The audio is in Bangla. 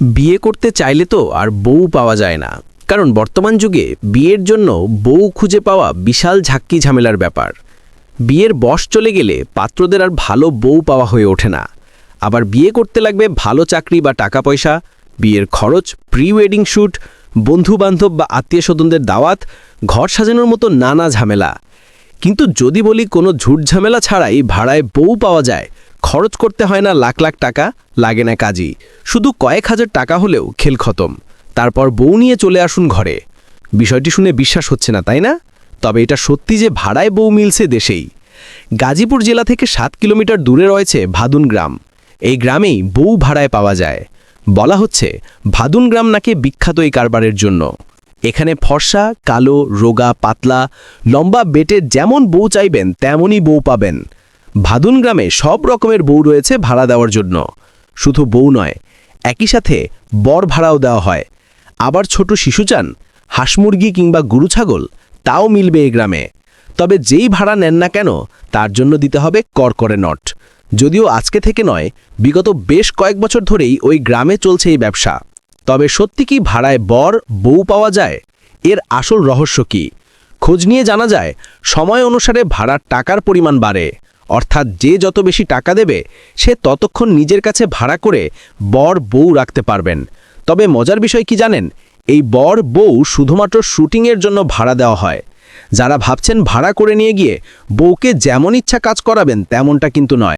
বিয়ে করতে চাইলে তো আর বউ পাওয়া যায় না। কারণ বর্তমান যুগে বিয়ের জন্য বউ খুঁজে পাওয়া বিশাল ঝাক্কি ঝামেলার ব্যাপার। বিয়ের বয়স চলে গেলে পাত্রদের আর ভালো বউ পাওয়া হয়ে ওঠে না। আবার বিয়ে করতে লাগবে ভালো চাকরি বা টাকা পয়সা, বিয়ের খরচ প্রি ওয়েডিং শ্যুট বন্ধুবান্ধব বা আত্মীয় স্বজনদের দাওয়াত, ঘর সাজানোর মতো নানা ঝামেলা। কিন্তু যদি বলি কোনো ঝুট ঝামেলা ছাড়াই ভাড়ায় বউ পাওয়া যায় খরচ করতে হয় না লাখ লাখ টাকা, লাগে না কাজই। শুধু কয়েক হাজার টাকা হলেও খেল খতম। তারপর বউ নিয়ে চলে আসুন ঘরে। বিষয়টি শুনে বিশ্বাস হচ্ছে না, তাই না? তবে এটা সত্যি যে ভাড়ায় বউ মিলছে দেশেই। গাজীপুর জেলা থেকে সাত কিলোমিটার দূরে রয়েছে ভাদুন গ্রাম। এই গ্রামেই বউ ভাড়ায় পাওয়া যায়। বলা হচ্ছে, ভাদুন গ্রাম নাকি বিখ্যাত এই কারবারের জন্য। এখানে ফর্সা, কালো, রোগা, পাতলা, লম্বা বেটে যেমন বউ চাইবেন, তেমনই বউ পাবেন। ভাদুন গ্রামে সব রকমের বউ রয়েছে ভাড়া দেওয়ার জন্য। শুধু বউ নয়, একই সাথে বর ভাড়াও দেওয়া হয়। আবার ছোট শিশু চান, হাঁস মুরগি কিংবা গরু ছাগল, তাও মিলবে এই গ্রামে। তবে যেই ভাড়া নেন না কেন, তার জন্য দিতে হবে করকরে নট। যদিও আজকে থেকে নয়, বিগত বেশ কয়েক বছর ধরেই ওই গ্রামে চলছে এই ব্যবসা। তবে সত্যি কি ভাড়ায় বর, বউ পাওয়া যায়? এর আসল রহস্য কি? খোঁজ নিয়ে জানা যায়, সময় অনুসারে ভাড়ার টাকার পরিমাণ বাড়ে। অর্থাৎ যে যত বেশি টাকা দেবে, সে ততক্ষণ নিজের কাছে ভাড়া করে বর বউ রাখতে পারবেন। তবে মজার বিষয় কি জানেন? এই বর বউ শুধুমাত্র শুটিংয়ের জন্য ভাড়া দেওয়া হয়। যারা ভাবছেন ভাড়া করে নিয়ে গিয়ে বউকে যেমন ইচ্ছা কাজ করাবেন, তেমনটা কিন্তু নয়।